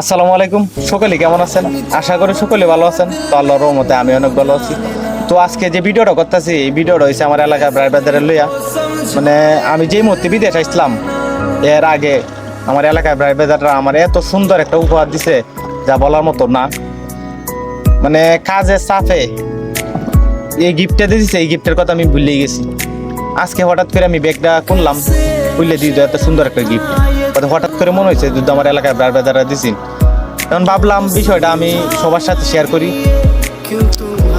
আসসালামু আলাইকুম, সকলে কেমন আছেন? আশা করি সকলে ভালো আছেন। তো আল্লাহর রহমতে আমি অনেক ভালো আছি। তো আজকে যে ভিডিওটা করতেছি, এই ভিডিওটা হয়েছে আমার এলাকার বাজারে লইয়া। মানে আমি যেই মুহূর্তে বিদেশ আসলাম এর আগে আমার এলাকার বাজারটা আমার এত সুন্দর একটা উপহার দিছে, যা বলার মতো না। মানে কাজের চাপে এই গিফটটা দিয়েছে এই গিফটের কথা আমি ভুলে গেছি। আজকে হঠাৎ করে আমি ব্যাগটা খুললাম খুললে দিয়ে এত সুন্দর একটা গিফট হঠাৎ করে মনে হয়েছে, যদি আমার এলাকায় ব্রার বাজারে দিছি। তখন ভাবলাম বিষয়টা আমি সবার সাথে শেয়ার করি।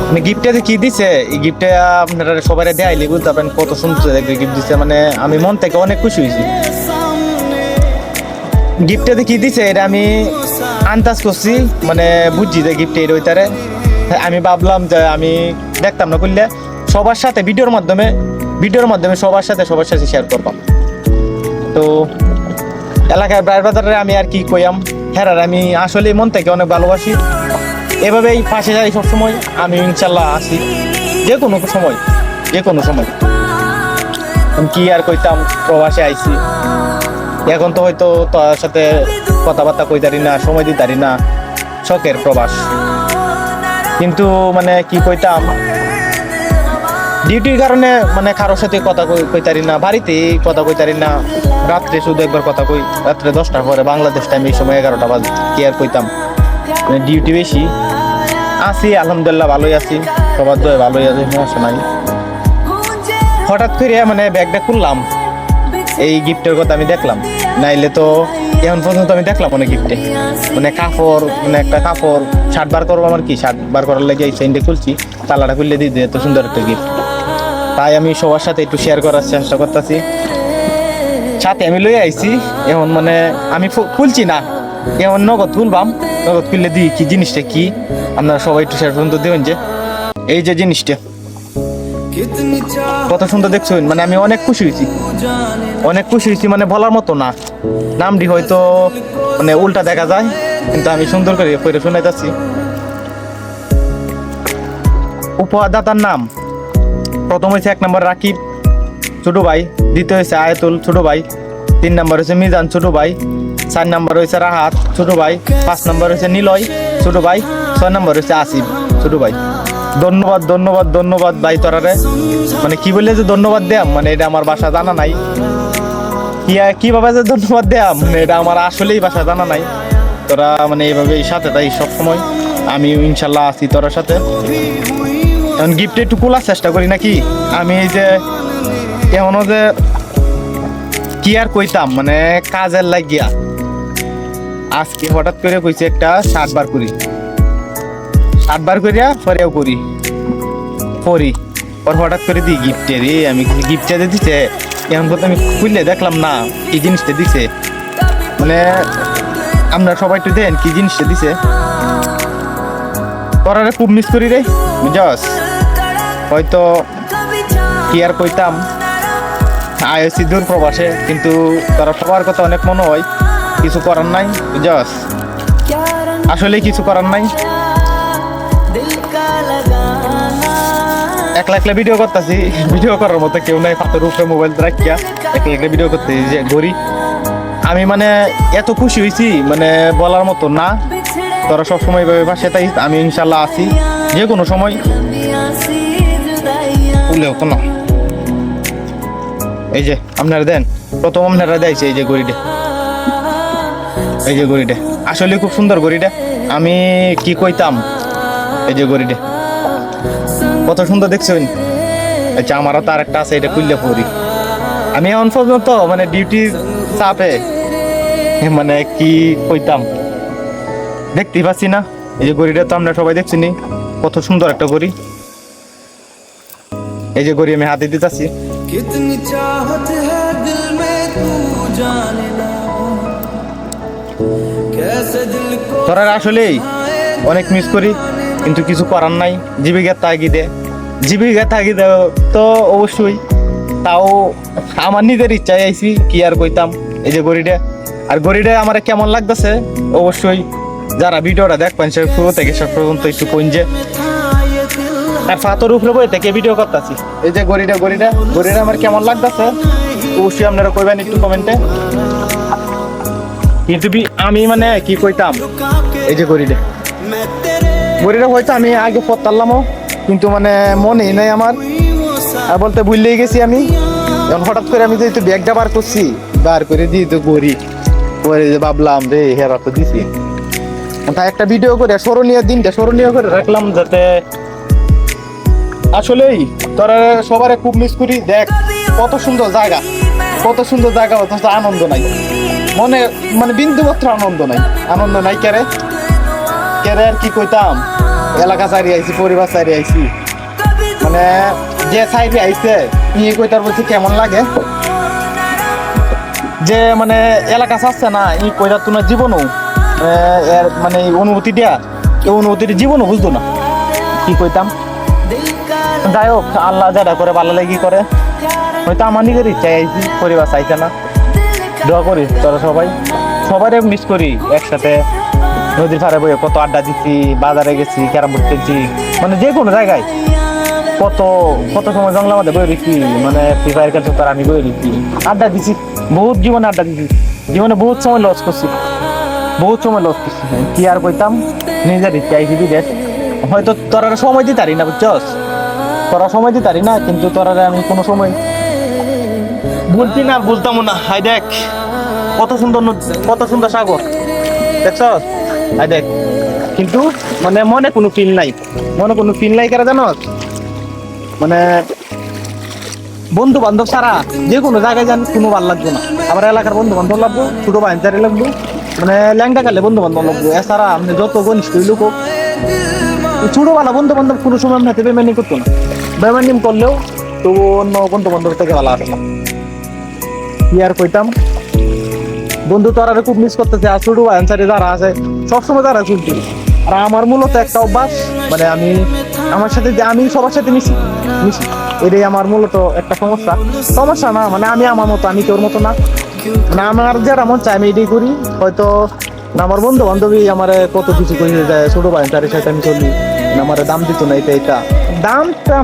মানে গিফটটা যে কি দিছে, এই গিফটে আপনারা সবাই দেয়াইলে বুঝতে পারেন কত সুন্দর গিফট দিছে। মানে আমি মন থেকে অনেক খুশি হয়েছি। গিফটটাতে কি দিছে, এটা আমি আন্দাজ করছি মানে বুঝছি যে গিফট এর ওইটারে। আমি ভাবলাম যে আমি দেখতাম না করলে সবার সাথে, ভিডিওর মাধ্যমে ভিডিওর মাধ্যমে সবার সাথে সবার সাথে শেয়ার করবাম তো এলাকার ব্রাইড বাজারে আমি আর কি কইয়াম। হ্যাঁ আমি আসলে মন থেকে অনেক ভালোবাসি। এভাবেই পাশে যাই সবসময়। আমি ইনশাল্লাহ আসি। যে কোনো সময় যে কোনো সময় কি আর কইতাম, প্রবাসে আইছি। এখন তো হয়তো তার সাথে কথাবার্তা কই কইতারি না, সময় দিতারি না। শখের প্রবাস। কিন্তু মানে কি কইতাম ডিউটির কারণে মানে কারোর সাথে কথা কই- কইতারি না বাড়িতে কথা কইতারি না। রাত্রে শুধু একবার কথা কই। রাত্রে দশটার পরে বাংলাদেশ টাইম এই সময় এগারোটা বাজে, কি আর কইতাম? মানে ডিউটি বেশি। আছি, আলহামদুলিল্লাহ ভালোই আছি। সবার দয়ে ভালোই আছে, সমস্যা নাই। হঠাৎ করে মানে ব্যাগটা খুললাম। এই গিফটের কথা আমি দেখলাম। নাইলে তো এখন পর্যন্ত আমি দেখলাম অনেক গিফটে মানে কাপড় মানে একটা কাপড় শার্ট বার করব আমার কি? শার্ট বার করার লাগে এই চেইনটা খুলছি। তালাটা খুললে দিয়ে দিয়ে এত সুন্দর একটা গিফট তাই আমি সবার সাথে একটু শেয়ার করার চেষ্টা করতেছি। সাথে আমি লই আইছি, এখন মানে আমি খুলছি না। এখন নগদ খুলবাম, নগদ খুললে দিই কি জিনিসটা কি। আপনারা সবাই একটু শেয়ার পর্যন্ত দেবেন যে। এই যে জিনিসটা। কত সুন্দর দেখছেন মানে আমি অনেক খুশি হয়েছি। অনেক খুশি হয়েছি মানে বলার মতো না। নামটি হয়তো মানে উল্টা দেখা যায়, কিন্তু আমি সুন্দর করে পড়ে শোনাইতেছি। উপহারদাতার নাম? প্রথম হয়েছে এক নম্বর রাকিব, ছোটো ভাই। দ্বিতীয় হয়েছে আয়তুল, ছোট ভাই। তিন নম্বর হয়েছে মিজান, ছোটো ভাই। চার নম্বর হয়েছে রাহাত, ছোট ভাই। পাঁচ নম্বর হয়েছে নিলয়, ছোটো ভাই। ছয় নম্বর হয়েছে আসিফ, ছোটো ভাই। ধন্যবাদ ধন্যবাদ ধন্যবাদ ভাই তোরারে। মানে কি বললে যে ধন্যবাদ দেয়াম? মানে এটা আমার বাসা জানা নাই। কীভাবে যে ধন্যবাদ দেয়াম? মানে এটা আমার আসলেই বাসা জানা নাই। তোরা মানে এইভাবে সাথে তাই সবসময়। আমি ইনশাল্লাহ আছি তোরার সাথে। এখন গিফট একটু খোলার চেষ্টা করি নাকি? আমি এই যে, এমনও যে, কি আর কইতাম মানে কাজের লাগিয়া। আজকে হঠাৎ করে কইছে একটা ষাট বার করি। ষাট বার করিয়া পরেও করি। করি ওর হঠাৎ করে দিই গিফটে রে, আমি গিফটটা যে দিছে এমন কথা আমি খুললে দেখলাম না, কি জিনিসটা দিছে। মানে আমরা সবাই একটু দেন, কি জিনিসটা দিছে। তোরা খুব মিস করি রে বুঝাস হয়তো কি আর কইতাম? আইসি দূর প্রবাসে, কিন্তু তারা সবার কথা অনেক মনে হয়, কিছু করার নাই জাস আসলে কিছু করার নাই। একলা একলা ভিডিও করতেছি ভিডিও করার মতো কেউ নাই পাতের উপরে মোবাইল রাখিয়া একলা একলা ভিডিও করতে যে ঘড়ি আমি মানে এত খুশি হয়েছি মানে বলার মতো না। তোরা সবসময় এইভাবে পাশে তাই আমি ইনশাল্লাহ আছি যে কোনো সময়। উলেও তো না এই যে, আপনারা দেন। প্রথম আপনারা দেয়ছে এই যে গড়িটা এই যে গড়িটা আসলে খুব সুন্দর গড়িটা আমি কি কইতাম? এই যে গড়িটা কত সুন্দর দেখছেন? আচ্ছা আমারও তার একটা আছে, এটা খুললে পড়ি। আমি এখন পর্যন্ত মানে ডিউটি চাপে মানে কি কইতাম? দেখতেই পাচ্ছি না। এই যে গড়িটা তো আমরা সবাই দেখছি নি কত সুন্দর একটা গড়ি এই যে গড়িয়ে আমি হাতে দিতেছি। কিতনি তোরা আসলেই অনেক মিস করি কিন্তু কিছু করার নাই জীবিকার তাগিদে। জীবিকা তাগিদে তো অবশ্যই তাও আমার নিজের ইচ্ছায় আইসি কি আর কইতাম। এই যে গড়িটা আর গড়িটা আমার কেমন লাগতেছে? অবশ্যই যারা ভিডিওটা দেখ পঞ্চায়েত থেকে সব পর্যন্ত একটু কইন যে আর ফাতর উপরে বই থেকে ভিডিও করতেছি। এই যে গড়িটা গড়িটা গড়িটা আমার কেমন লাগতেছে? অবশ্যই আপনারা কইবেন একটু কমেন্টে। কিন্তু আমি মানে কি কইতাম? এই যে গড়িটা গড়িটা হয়তো আমি আগে পড়তামও কিন্তু মানে মনেই নাই আমার। আর বলতে ভুললেই গেছি আমি। এখন হঠাৎ করে আমি যেহেতু ব্যাগটা বার করছি বার করে দিয়ে তো গড়ি পরে যে ভাবলাম রে হেরা তো দিছি। তাই একটা ভিডিও করে স্মরণীয় দিনটা স্মরণীয় করে রাখলাম যাতে আসলেই, তোরা সবার খুব মিস করি। দেখ, কত সুন্দর জায়গা। কত সুন্দর জায়গা, অথচ আনন্দ নাই। মনে মানে বিন্দুমাত্র আনন্দ নাই। আনন্দ নাই কেরে? কেরে আর কি কইতাম? এলাকা চারি আইসি পরিবার চারি আইছি। মানে যে সাইডে আইসে নিয়ে কইতার বলছি, কেমন লাগে? যে মানে এলাকা চাচ্ছে না, ই কইরা না জীবনও মানে অনুভূতি দেয়া এই অনুভূতিটা জীবনও বুঝতো না। কি কইতাম? যাই হোক, আল্লাহ যেটা করে, ভালো লাগি করে। হয়তো আমার নিজের ইচ্ছা আইছি পরিবার চাইছে না। দোয়া করি তোরা সবাই। সবাই মিস করি একসাথে। নদীর পাড়ে বয়ে কত আড্ডা দিচ্ছি, বাজারে গেছি, ক্যারাম বোর্ড খেলছি মানে যে কোনো জায়গায়। কত কত সময় জঙ্গলের মধ্যে বয়ে রেখি মানে ফ্রি ফায়ার খেলতে তার, আমি বয়ে রেখি আড্ডা দিছি, বহুত জীবনে আড্ডা দিছি। জীবনে বহুত সময় লস করছি। বহুত সময় লস করছি। কি আর কইতাম? নিজের ইচ্ছা আইসি বিদেশ। হয়তো তোরা সময় দিতারি না, বুঝছস? তোরা সময় দিতারি না, কিন্তু তোরা আমি কোনো সময় বলছি না বুঝতাম না। হাই দেখ, কত সুন্দর নদ- কত সুন্দর সাগর। দেখছ হাই দেখ। কিন্তু মানে মনে কোনো ফিল নাই। মনে কোনো ফিল নাই কেন জানো মানে বন্ধু বান্ধব ছাড়া যে কোনো জায়গায় যান, কোনো ভালো লাগবে না। আমার এলাকার বন্ধু বান্ধব লাগবো, ছোট বাইনচারি লাগবো। মানে ল্যাংটা কালে বন্ধু বান্ধব লাগবো। এছাড়া আপনি যত ঘনিষ্ঠ লোক ছোটবেলা বন্ধু বান্ধব কোনো সময় আপনার বেমানি করতো না। বেমানি করলেও তবু অন্য বন্ধু বান্ধব থেকে ভালো আসে না। কি আর কইতাম? বন্ধু তো আর খুব মিস করতেছে, আর ছোট অ্যান্সারে যারা আছে, সবসময় তারা চলছে আর আমার মূলত একটা অভ্যাস মানে আমি আমার সাথে যে আমি সবার সাথে মিশি মিশি, এটাই আমার মূলত একটা সমস্যা। সমস্যা না মানে আমি আমার মতো, আমি তোর মতো না। মানে আমার যেটা মন চাই আমি এটাই করি। হয়তো আমার বন্ধু বান্ধবী আমার কত কিছু করে যায় ছোট ভাই, তার সাথে আমি চলি। আমার দাম দিত না, এটা এটা। দামটা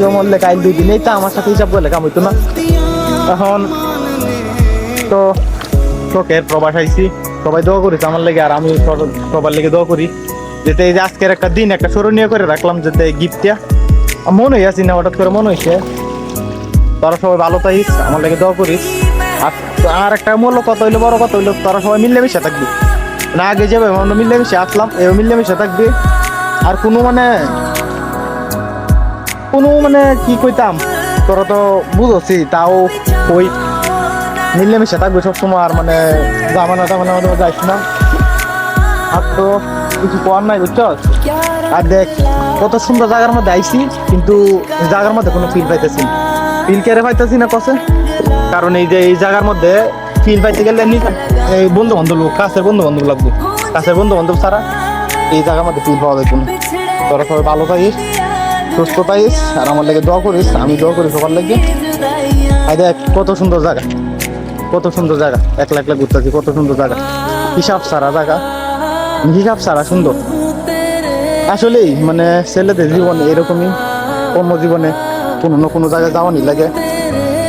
যেমন লেখা দুই দিন এটা আমার সাথে হিসাব করলে কাম হইতো না। এখন তো শোকের প্রবাস আইছি, সবাই দোয়া করিস আমার লেগে, আর আমি সবার লেগে দোয়া করি। যাতে এই যে আজকের একটা দিন, একটা স্মরণীয় করে রাখলাম, যাতে গিফটটা। মনে হইয়াছি না, হঠাৎ করে মনে হয়েছে তোরা সবাই ভালো থাকিস, আমার লেগে দোয়া করিস। আর আর একটা মূল্য কত হইল, বড় কত হইল, তোরা সবাই মিলেমিশে থাকবি। না আগে যাবে আমরা মিলেমিশে আসলাম এও মিলেমিশে থাকবি। আর কোনো মানে কোনো মানে কি কইতাম? তোরা তো বুঝছি তাও কই মিলেমিশে থাকবে সবসময় আর মানে জামানা টামানা মধ্যে যাইস না। আর তো কিছু করার নাই, বুঝছস? আর দেখ, কত সুন্দর জায়গার মধ্যে আইছি, কিন্তু জায়গার মধ্যে কোনো ফিল পাইতেছি ফিল কেড়ে পাইতেছি না কসে? কারণ এই যে এই জায়গার মধ্যে ফিল পাইতে গেলে এই বন্ধু বান্ধব কাছের বন্ধু বান্ধব লাগবে। কাছের বন্ধু বান্ধব ছাড়া এই জায়গার মধ্যে ফিল পাওয়া যাবে না। তোরা সবাই ভালো থাকিস। সুস্থ পাইস আর আমার লেগে দোয়া করিস, আমি দোয়া করি সবার লেগে। আর দেখ, কত সুন্দর জায়গা। কত সুন্দর জায়গা। একলা একলা ঘুরতেছি, কত সুন্দর জায়গা। হিসাব সারা জায়গা। হিসাব সারা সুন্দর। আসলেই মানে ছেলেদের জীবনে এরকমই। কর্মজীবনে কোনো না কোনো জায়গায় যাওয়ানি লাগে।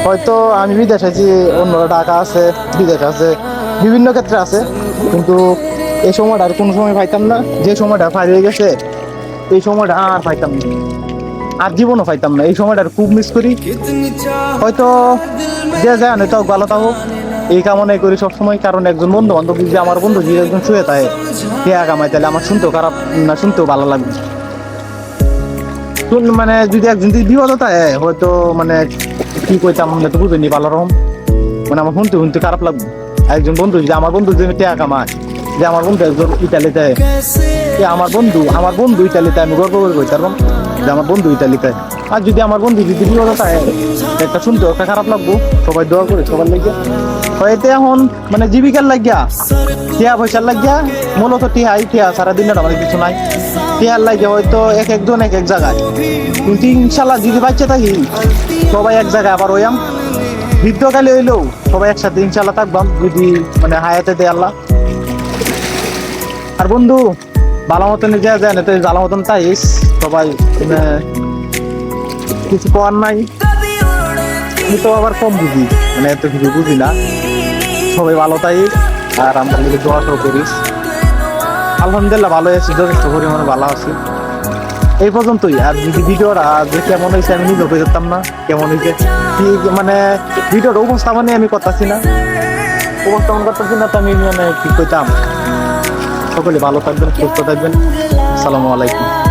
হয়তো আমি বিদেশ আছি, অন্যরা ঢাকা আছে, বিদেশ আছে, বিভিন্ন ক্ষেত্রে আছে। কিন্তু এই সময়টা আর কোনো সময় পাইতাম না। যে সময়টা হারিয়ে গেছে, এই সময়টা আর পাইতাম না। আর জীবনও পাইতাম না। এই সময়টা খুব মিস করি। হয়তো যে যায় না, তাও ভালো তাও এই কামনাই করি সবসময়, কারণ একজন বন্ধু বান্ধব যদি আমার বন্ধু যদি একজন শুয়ে থাকে কে আগামায় তাহলে আমার শুনতেও খারাপ না, শুনতেও ভালো লাগবে শুন মানে যদি একজন যদি বিপদ থাকে, হয়তো মানে কি কইতাম না তো বুঝিনি ভালো রকম। মানে আমার শুনতে শুনতে খারাপ লাগবে। একজন বন্ধু যদি, আমার বন্ধু যদি টেয়া কামায় যে আমার বন্ধু একজন ইটালিতে আমার বন্ধু আমার বন্ধু ইটালিতে আমি গর্ব করে কইতাম। যে আমার বন্ধু ইটালিতে আর যদি আমার বন্ধু যদি বিপদ থাকে একটা শুনতে একটা খারাপ লাগবো সবাই দোয়া করে সবার লাগিয়া হয়তো এখন মানে জীবিকার লাগিয়া টিয়া পয়সার লাগিয়া মূলত টিহাই টিয়া সারা দিনের আমাদের কিছু নাই টিয়ার লাগিয়া হয়তো এক একজন এক এক জায়গায় কিন্তু ইনশাল্লাহ যদি বাচ্চা থাকি সবাই এক জায়গায় আবার ওয়াম বৃদ্ধকালে হইলেও সবাই একসাথে ইনশাল্লাহ থাকবাম যদি মানে হায়াতে দেয় আল্লাহ আর বন্ধু ভালো মতন যা যায় না তো ভালো মতন তাইস সবাই মানে কিছু করার নাই। আমি তো আবার কম বুঝি মানে এত কিছু বুঝি না। সবাই ভালো তাই, আর আমরা লিগে দোয়া করিস আলহামদুলিল্লাহ ভালো আছি, যথেষ্ট পরিমাণে ভালো আছি। এই পর্যন্তই, আর যদি ভিডিওটা যে কেমন হয়েছে আমি নিজেও বুঝতাম না, কেমন হয়েছে। মানে ভিডিওটা উপস্থাপনে আমি করতেছি না। উপস্থাপন করতেছি না তো আমি মানে কি কইতাম? সকলে ভালো থাকবেন, সুস্থ থাকবেন। আসসালামু আলাইকুম।